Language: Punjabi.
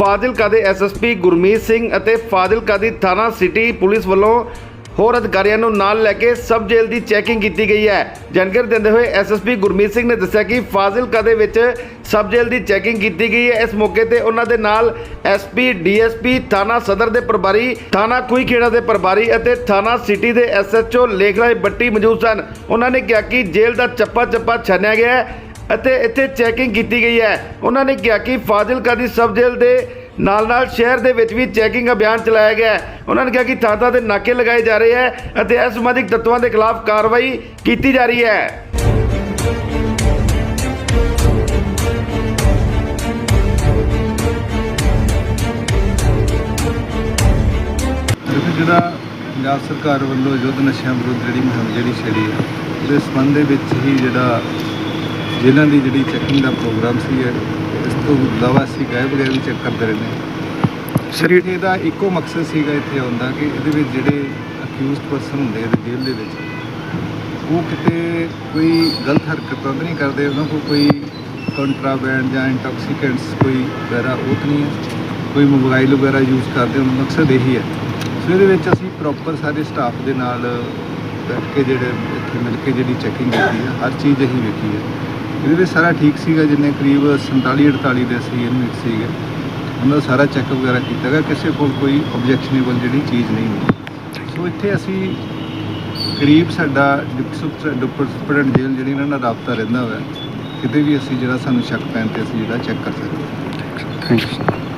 ਫਾਜ਼ਿਲਕਾ ਦੇ ਐਸਐਸਪੀ ਗੁਰਮੀਤ ਸਿੰਘ ਅਤੇ ਫਾਜ਼ਿਲਕਾ ਦੀ ਥਾਣਾ ਸਿਟੀ ਪੁਲਿਸ ਵੱਲੋਂ ਹੋਰ ਅਧਿਕਾਰੀਆਂ ਨੂੰ ਨਾਲ ਲੈ ਕੇ ਸਬ ਜੇਲ੍ਹ ਦੀ ਚੈਕਿੰਗ ਕੀਤੀ ਗਈ ਹੈ। ਜਾਣਕਾਰੀ ਦਿੰਦੇ ਹੋਏ ਐਸਐਸਪੀ ਗੁਰਮੀਤ ਸਿੰਘ ਨੇ ਦੱਸਿਆ ਕਿ ਫਾਜ਼ਿਲਕਾ ਦੇ ਵਿੱਚ ਸਬ ਜੇਲ੍ਹ ਦੀ ਚੈਕਿੰਗ ਕੀਤੀ ਗਈ ਹੈ। ਇਸ ਮੌਕੇ ਤੇ ਉਹਨਾਂ ਦੇ ਨਾਲ ਐਸਪੀ ਡੀਐਸਪੀ ਥਾਣਾ ਸਦਰ ਦੇ ਪ੍ਰਭਾਰੀ, ਥਾਣਾ ਕੁਈਖੇੜਾ ਦੇ ਪ੍ਰਭਾਰੀ ਅਤੇ ਥਾਣਾ ਸਿਟੀ ਦੇ ਐਸਐਚਓ ਲੇਖਰਾਏ ਬੱਟੀ ਮੌਜੂਦ ਸਨ। ਉਹਨਾਂ ਨੇ ਕਿਹਾ ਕਿ ਜੇਲ੍ਹ ਦਾ ਚੱਪਾ ਚੱਪਾ ਛਾਨਿਆ ਗਿਆ ਹੈ। ਅਤੇ ਇੱਥੇ ਚੈਕਿੰਗ ਕੀਤੀ ਗਈ ਹੈ। ਉਹਨਾਂ ਨੇ ਕਿਹਾ ਕਿ ਫਾਜ਼ਿਲਕਾ ਦੀ ਸਬ ਜੇਲ੍ਹ ਦੇ ਨਾਲ ਨਾਲ ਸ਼ਹਿਰ ਦੇ ਵਿੱਚ ਵੀ ਚੈਕਿੰਗ ਅਭਿਆਨ ਚਲਾਇਆ ਗਿਆ ਉਹਨਾਂ ਨੇ ਕਿਹਾ ਕਿ ਥਾਂ ਥਾਂ ਤੇ ਨਾਕੇ ਲਗਾਏ ਜਾ ਰਹੇ ਹੈ ਅਤੇ ਅਸਮਾਜਿਕ ਤੱਤਵਾਂ ਦੇ ਖਿਲਾਫ ਕਾਰਵਾਈ ਕੀਤੀ ਜਾ ਰਹੀ ਹੈ। ਜਿਹੜਾ ਪੰਜਾਬ ਸਰਕਾਰ ਵੱਲੋਂ ਯੁੱਧ ਨਸ਼ਿਆਂ ਵਿਰੁੱਧ ਜਿਹੜੀ ਮੁਹਿੰਮ, ਜਿਹੜੀ ਛੇੜੀ ਹੈ, ਉਹਦੇ ਸੰਬੰਧ ਦੇ ਵਿੱਚ ਹੀ ਜਿਹੜਾ ਜ਼ਿਲ੍ਹਿਆਂ ਦੀ ਜਿਹੜੀ ਚੈਕਿੰਗ ਦਾ ਪ੍ਰੋਗਰਾਮ ਸੀ ਹੈ ਇਸ ਤੋਂ ਇਲਾਵਾ ਅਸੀਂ ਗਏ ਬਗੈਰ ਵੀ ਚੈੱਕ ਕਰਦੇ ਰਹਿੰਦੇ ਹਾਂ। ਸਰ ਇਹਦਾ ਇੱਕੋ ਮਕਸਦ ਸੀਗਾ ਇੱਥੇ ਆਉਂਦਾ ਕਿ ਇਹਦੇ ਵਿੱਚ ਜਿਹੜੇ ਅਕਿਊਜ਼ਡ ਪਰਸਨ ਹੁੰਦੇ ਇਹਦੇ ਜੇਲ੍ਹ ਦੇ ਵਿੱਚ ਉਹ ਕਿਤੇ ਕੋਈ ਗਲਤ ਹਰਕਤਾਂ ਤਾਂ ਨਹੀਂ ਕਰਦੇ ਉਹਨਾਂ ਕੋਲ ਕੋਈ ਕੰਟਰਾਬੈਂਡ ਜਾਂ ਇੰਟੌਕਸੀਕੈਂਟਸ ਕੋਈ ਵਗੈਰਾ ਉਹ ਨਹੀਂ ਹੈ। ਕੋਈ ਮੋਬਾਈਲ ਵਗੈਰਾ ਯੂਜ਼ ਕਰਦੇ ਉਹਨਾਂ ਦਾ ਮਕਸਦ ਇਹੀ ਹੈ। ਸੋ ਇਹਦੇ ਵਿੱਚ ਅਸੀਂ ਪ੍ਰੋਪਰ ਸਾਰੇ ਸਟਾਫ ਦੇ ਨਾਲ ਬੈਠ ਕੇ ਜਿਹੜੇ ਇੱਥੇ ਮਿਲ ਕੇ ਜਿਹੜੀ ਚੈਕਿੰਗ ਕੀਤੀ ਹੈ ਹਰ ਚੀਜ਼ ਅਸੀਂ ਵੇਖੀ ਹੈ। ਇਹਦੇ ਵਿੱਚ ਸਾਰਾ ਠੀਕ ਸੀਗਾ ਜਿੰਨੇ ਕਰੀਬ 47 48 ਦੇ ਅਸੀਂ ਇਨਮੇਟ ਸੀਗੇ। ਉਹਨਾਂ ਦਾ ਸਾਰਾ ਚੈੱਕ ਵਗੈਰਾ ਕੀਤਾ ਗਿਆ ਕਿਸੇ ਕੋਲ ਕੋਈ ਆਬਜੈਕਸ਼ਨੇਬਲ ਜਿਹੜੀ ਚੀਜ਼ ਨਹੀਂ ਮਿਲੀ ਸੋ ਇੱਥੇ ਅਸੀਂ ਕਰੀਬ ਸਾਡਾ ਡਿਪਟੀ ਸੁਪਰਡੈਂਟ ਜੇਲ੍ਹ ਜਿਹੜੀ ਇਹਨਾਂ ਨਾਲ ਰਾਬਤਾ ਰਹਿੰਦਾ ਹੋਇਆ ਕਿਤੇ ਵੀ ਅਸੀਂ ਜਿਹੜਾ ਸਾਨੂੰ ਸ਼ੱਕ ਪੈਣ ਤੇ ਅਸੀਂ ਜਿਹੜਾ ਚੈੱਕ ਕਰ ਸਕਦੇ ਹਾਂ। Thank you